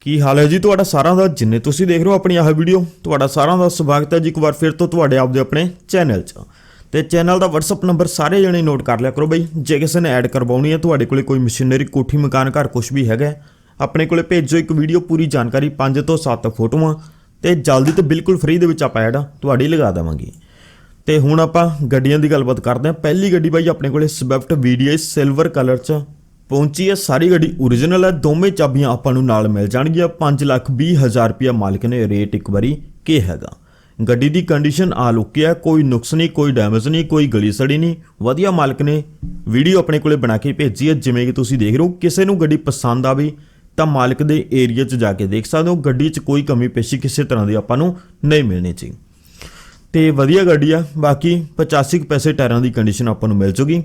ਕੀ ਹਾਲ ਹੈ ਜੀ ਤੁਹਾਡਾ ਸਾਰਿਆਂ ਦਾ? ਜਿੰਨੇ ਤੁਸੀਂ ਦੇਖ ਰਹੇ ਹੋ ਆਪਣੀ ਆਹ ਵੀਡੀਓ ਤੁਹਾਡਾ ਸਾਰਿਆਂ ਦਾ ਸਵਾਗਤ ਹੈ ਜੀ ਇੱਕ ਵਾਰ ਫਿਰ ਤੋਂ ਤੁਹਾਡੇ ਆਪਦੇ ਆਪਣੇ ਚੈਨਲ 'ਚ। ਤੇ ਚੈਨਲ ਦਾ WhatsApp ਨੰਬਰ ਸਾਰੇ ਜਣੇ ਨੋਟ ਕਰ ਲਿਆ ਕਰੋ ਬਈ ਜੇ ਕਿਸੇ ਨੇ ਐਡ ਕਰਵਾਉਣੀ ਹੈ ਤੁਹਾਡੇ ਕੋਲੇ ਕੋਈ ਮਸ਼ੀਨਰੀ ਕੋਠੀ ਮਕਾਨ ਘਰ ਕੁਝ ਵੀ ਹੈਗਾ ਹੈ, ਆਪਣੇ ਕੋਲੇ ਭੇਜੋ ਇੱਕ ਵੀਡੀਓ ਪੂਰੀ ਜਾਣਕਾਰੀ 5 ਤੋਂ 7 ਫੋਟੋਆਂ ਤੇ ਜਲਦੀ ਤੇ ਬਿਲਕੁਲ ਫ੍ਰੀ ਦੇ ਵਿੱਚ ਆਪਾਂ ਐਡ ਤੁਹਾਡੀ ਲਗਾ ਦੇਵਾਂਗੇ। ਤੇ ਹੁਣ ਆਪਾਂ ਗੱਡੀਆਂ ਦੀ ਗੱਲਬਾਤ ਕਰਦੇ ਹਾਂ। ਪਹਿਲੀ ਗੱਡੀ ਬਾਈ ਆਪਣੇ ਕੋਲੇ ਸਵਿਫਟ VDI ਸਿਲਵਰ ਕਲਰ 'ਚ ਪਹੁੰਚੀ ਹੈ, ਸਾਰੀ ਗੱਡੀ origignal ਹੈ, ਦੋਵੇਂ ਚਾਬੀਆਂ ਆਪਾਂ ਨੂੰ ਨਾਲ ਮਿਲ ਜਾਣਗੀਆਂ। 5 ਲੱਖ 20 ਹਜ਼ਾਰ ਰੁਪਇਆ ਮਾਲਕ ਨੇ ਰੇਟ ਇੱਕ ਵਾਰੀ ਕੀ ਹੈਗਾ। ਗੱਡੀ ਦੀ ਕੰਡੀਸ਼ਨ ਆ ਲੁੱਕੀ ਹੈ, ਕੋਈ ਨੁਕਸ ਨਹੀਂ, ਕੋਈ ਡੈਮੇਜ ਨਹੀਂ, ਕੋਈ ਗਲੀ ਸੜੀ ਨਹੀਂ। ਵਧੀਆ ਮਾਲਕ ਨੇ ਵੀਡੀਓ ਆਪਣੇ ਕੋਲੇ ਬਣਾ ਕੇ ਭੇਜੀ ਹੈ, ਜਿਵੇਂ ਕਿ ਤੁਸੀਂ ਦੇਖ ਰਹੇ ਹੋ। ਕਿਸੇ ਨੂੰ ਗੱਡੀ ਪਸੰਦ ਆਵੇ ਤਾਂ ਮਾਲਕ ਦੇ ਏਰੀਆ 'ਚ ਜਾ ਕੇ ਦੇਖ ਸਕਦੇ ਹੋ। ਗੱਡੀ 'ਚ ਕੋਈ ਕਮੀ ਪੇਸ਼ੀ ਕਿਸੇ ਤਰ੍ਹਾਂ ਦੀ ਆਪਾਂ ਨੂੰ ਨਹੀਂ ਮਿਲਣੀ ਚਾਹੀਦੀ। ਤੇ ਵਧੀਆ ਗੱਡੀ ਆ, ਬਾਕੀ 85 ਕੁ ਪੈਸੇ ਟਾਇਰਾਂ ਦੀ ਕੰਡੀਸ਼ਨ ਆਪਾਂ ਨੂੰ ਮਿਲ ਜੂਗੀ।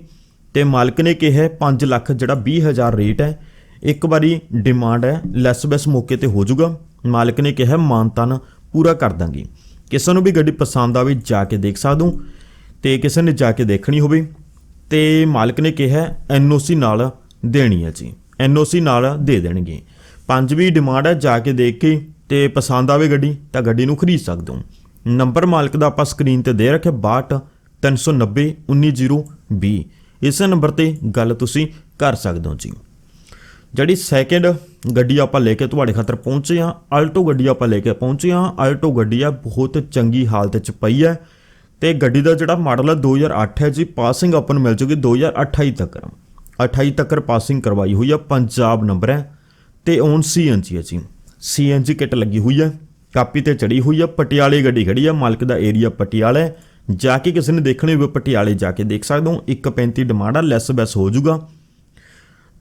ਤੇ ਮਾਲਕ ਨੇ ਕਿਹਾ 5 ਲੱਖ ਜਿਹੜਾ 20000 ਰੇਟ ਹੈ, ਇੱਕ ਵਾਰੀ ਡਿਮਾਂਡ ਹੈ ਲੈਸ ਬੈਸ ਮੌਕੇ ਤੇ ਹੋ ਜਾਊਗਾ ਮਾਲਕ ਨੇ ਕਿਹਾ ਮਾਨਤਨ ਪੂਰਾ ਕਰ ਦਾਂਗੀ। ਕਿਸੇ ਨੂੰ ਵੀ ਗੱਡੀ ਪਸੰਦ ਆਵੇ, ਜਾ ਕੇ ਦੇਖ ਸਕਦੇ ਹੋ ਤੇ ਕਿਸੇ ਨੇ ਜਾ ਕੇ ਦੇਖਣੀ ਹੋਵੇ। ਤੇ ਮਾਲਕ ਨੇ ਕਿਹਾ ਐਨਓਸੀ ਨਾਲ ਦੇਣੀ ਹੈ ਜੀ। ਐਨਓਸੀ ਨਾਲ ਦੇ ਦੇਣਗੇ। ਪੰਜਵੀਂ ਡਿਮਾਂਡ ਹੈ, ਜਾ ਕੇ ਦੇਖ ਕੇ ਤੇ ਪਸੰਦ ਆਵੇ ਗੱਡੀ, ਤਾਂ ਗੱਡੀ ਨੂੰ ਖਰੀਦ ਸਕਦੇ। ਹੋ ਨੰਬਰ ਮਾਲਕ ਦਾ ਆਪਾਂ ਸਕਰੀਨ ਤੇ ਦੇ ਰੱਖਿਆ 62 390 19020 ਇਸੇ ਨੰਬਰ ਤੇ ਗੱਲ ਤੁਸੀਂ ਕਰ ਸਕਦੇ ਹੋ ਜੀ। ਜਿਹੜੀ ਸੈਕਿੰਡ ਗੱਡੀ ਆਪਾਂ ਲੈ ਕੇ ਤੁਹਾਡੇ ਖਾਤਰ ਪਹੁੰਚੇ ਆ ਆਲਟੋ ਗੱਡੀ ਆਪਾਂ ਲੈ ਕੇ ਪਹੁੰਚੇ ਆ ਆਲਟੋ ਗੱਡੀ ਆ, ਬਹੁਤ ਚੰਗੀ ਹਾਲਤ 'ਚ ਪਈ ਹੈ। ਤੇ ਗੱਡੀ ਦਾ ਜਿਹੜਾ ਮਾਡਲ ਹੈ 2008 ਹੈ ਜੀ ਪਾਸਿੰਗ ਆਪਾਂ ਨੂੰ ਮਿਲ ਜੂਗੀ 2028 ਤੱਕ। 28 ਤੱਕ ਪਾਸਿੰਗ ਕਰਵਾਈ ਹੋਈ ਆ, ਪੰਜਾਬ ਨੰਬਰ ਹੈ। ਤੇ ਔਨ ਸੀਐਨਜੀ ਹੈ ਜੀ। ਸੀਐਨਜੀ ਕਿੱਟ ਲੱਗੀ ਹੋਈ ਹੈ, ਕਾਪੀ ਤੇ ਚੜੀ ਹੋਈ ਆ, ਪਟਿਆਲੇ ਗੱਡੀ ਖੜੀ ਆ, ਮਾਲਕ ਦਾ ਏਰੀਆ ਪਟਿਆਲਾ ਹੈ। ਜਾ ਕੇ ਕਿਸੇ ਨੇ ਦੇਖਣੀ ਹੋਵੇ ਪਟਿਆਲੇ ਜਾ ਕੇ ਦੇਖ ਸਕਦੇ ਹੋ। 135 ਡਿਮਾਂਡ ਆ ਲੈਸ ਬੈਸ ਹੋ ਜਾਊਗਾ।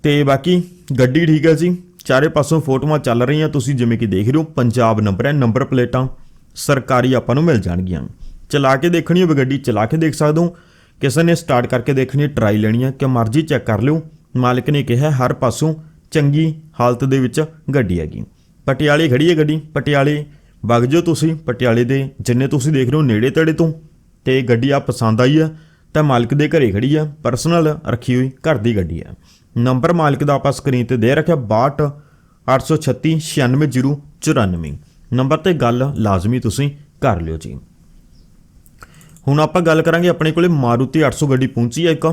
ਤੇ ਬਾਕੀ ਗੱਡੀ ਠੀਕ ਹੈ ਜੀ। ਚਾਰੇ ਪਾਸੋਂ ਫੋਟੋਆਂ ਚੱਲ ਰਹੀਆਂ, ਤੁਸੀਂ ਜਿਵੇਂ ਕਿ ਦੇਖ ਰਹੇ ਹੋ, ਪੰਜਾਬ ਨੰਬਰ ਹੈ ਨੰਬਰ ਪਲੇਟਾਂ ਸਰਕਾਰੀ ਆਪਾਂ ਨੂੰ ਮਿਲ ਜਾਣਗੀਆਂ। ਚਲਾ ਕੇ ਦੇਖਣੀ ਹੋਵੇ ਗੱਡੀ, ਚਲਾ ਕੇ ਦੇਖ ਸਕਦੇ ਹੋ। ਕਿਸੇ ਨੇ ਸਟਾਰਟ ਕਰਕੇ ਦੇਖਣੀ ਹੈ ਟਰਾਈ ਲੈਣੀ ਹੈ, ਕਿ ਮਰਜ਼ੀ ਚੈੱਕ ਕਰ ਲਿਓ। ਮਾਲਕ ਨੇ ਕਿਹਾ, ਹਰ ਪਾਸੋਂ ਚੰਗੀ ਹਾਲਤ ਦੇ ਵਿੱਚ ਗੱਡੀ ਹੈਗੀ। ਪਟਿਆਲੇ ਖੜੀ ਹੈ ਗੱਡੀ, ਪਟਿਆਲੇ ਵਗ ਜਾਓ ਤੁਸੀਂ। ਪਟਿਆਲੇ ਦੇ ਜਿੰਨੇ ਤੁਸੀਂ ਦੇਖ ਰਹੇ ਹੋ, ਨੇੜੇ ਤੇੜੇ ਤੋਂ। ਤੇ ਗੱਡੀ ਆ ਪਸੰਦ ਆਈ ਹੈ ਤਾਂ ਮਾਲਕ ਦੇ ਘਰੇ ਖੜੀ ਆ ਪਰਸਨਲ ਰੱਖੀ ਹੋਈ ਘਰ ਦੀ ਗੱਡੀ ਆ। ਨੰਬਰ ਮਾਲਕ ਦਾ ਆਪਾਂ ਸਕਰੀਨ ਤੇ ਦੇ ਰੱਖਿਆ 62 836 96094 ਨੰਬਰ ਤੇ ਗੱਲ ਲਾਜ਼ਮੀ ਤੁਸੀਂ ਕਰ ਲਿਓ ਜੀ। ਹੁਣ ਆਪਾਂ ਗੱਲ ਕਰਾਂਗੇ ਆਪਣੇ ਕੋਲੇ ਮਾਰੂਤੀ 800 ਗੱਡੀ ਪਹੁੰਚੀ ਹੈ ਇੱਕ।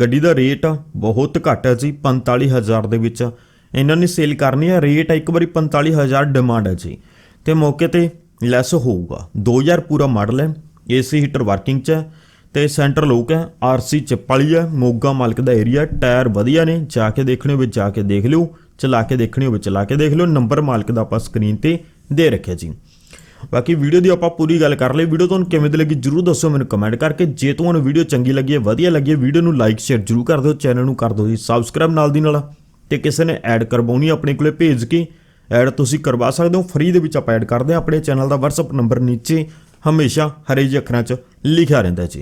ਗੱਡੀ ਦਾ ਰੇਟ ਬਹੁਤ ਘੱਟ ਹੈ ਜੀ 45000 ਦੇ ਵਿੱਚ। ਇਹਨਾਂ ਨੇ ਸੇਲ ਕਰਨੀ ਹੈ ਰੇਟ ਇੱਕ ਵਾਰੀ 45000 ਡਿਮਾਂਡ ਹੈ ਜੀ। ਤੇ ਮੌਕੇ ਤੇ ਲੈਸ ਹੋਊਗਾ। 2000 ਪੂਰਾ ਮਾਡਲ ਹੈ। ਏਸੀ ਹੀਟਰ ਵਰਕਿੰਗ 'ਚ ਹੈ ਤੇ ਸੈਂਟਰ ਲੋਕ ਹੈ ਆਰਸੀ ਚਿੱਪ ਵਾਲੀ ਹੈ, ਮੋਗਾ ਮਾਲਕ ਦਾ ਏਰੀਆ ਟਾਇਰ ਵਧੀਆ ਨੇ, ਜਾ ਕੇ ਦੇਖਣੇ ਹੋਵੇ ਜਾ ਕੇ ਦੇਖ ਲਿਓ, ਚਲਾ ਕੇ ਦੇਖਣੀ ਹੋਵੇ ਚਲਾ ਕੇ ਦੇਖ ਲਿਓ ਨੰਬਰ ਮਾਲਕ ਦਾ ਆਪਾਂ ਸਕਰੀਨ ਤੇ ਦੇ ਰੱਖਿਆ ਜੀ। ਬਾਕੀ ਵੀਡੀਓ ਦੀ ਆਪਾਂ ਪੂਰੀ ਗੱਲ ਕਰ ਲਈ ਵੀਡੀਓ ਤੁਹਾਨੂੰ ਕਿਵੇਂ ਦੀ ਲੱਗੀ ਜਰੂਰ ਦੱਸੋ ਮੈਨੂੰ ਕਮੈਂਟ ਕਰਕੇ, ਜੇ ਤੁਹਾਨੂੰ ਵੀਡੀਓ ਚੰਗੀ ਲੱਗੀ ਹੈ, ਵਧੀਆ ਲੱਗੀ ਹੈ ਵੀਡੀਓ ਨੂੰ ਲਾਈਕ ਸ਼ੇਅਰ ਜਰੂਰ ਕਰ ਦਿਓ ਚੈਨਲ ਨੂੰ ਕਰ ਦਿਓ ਜੀ ਸਬਸਕ੍ਰਾਈਬ ਨਾਲ ਦੀ ਨਾਲ। ਤੇ ਕਿਸੇ ਨੇ ਐਡ ਕਰਵਾਉਣੀ ਆਪਣੇ ਕੋਲੇ ਭੇਜ ਕੇ ਐਡ ਤੁਸੀਂ ਕਰਵਾ ਸਕਦੇ ਹੋ ਫ੍ਰੀ ਦੇ ਵਿੱਚ ਆਪਾਂ ਐਡ ਕਰਦੇ ਹਾਂ, ਆਪਣੇ ਚੈਨਲ ਦਾ WhatsApp ਨੰਬਰ ਨੀਚੇ ਹਮੇਸ਼ਾ ਹਰੇ ਜਿਹੇ ਅੱਖਰਾਂ 'ਚ ਲਿਖਿਆ ਰਹਿੰਦਾ ਜੀ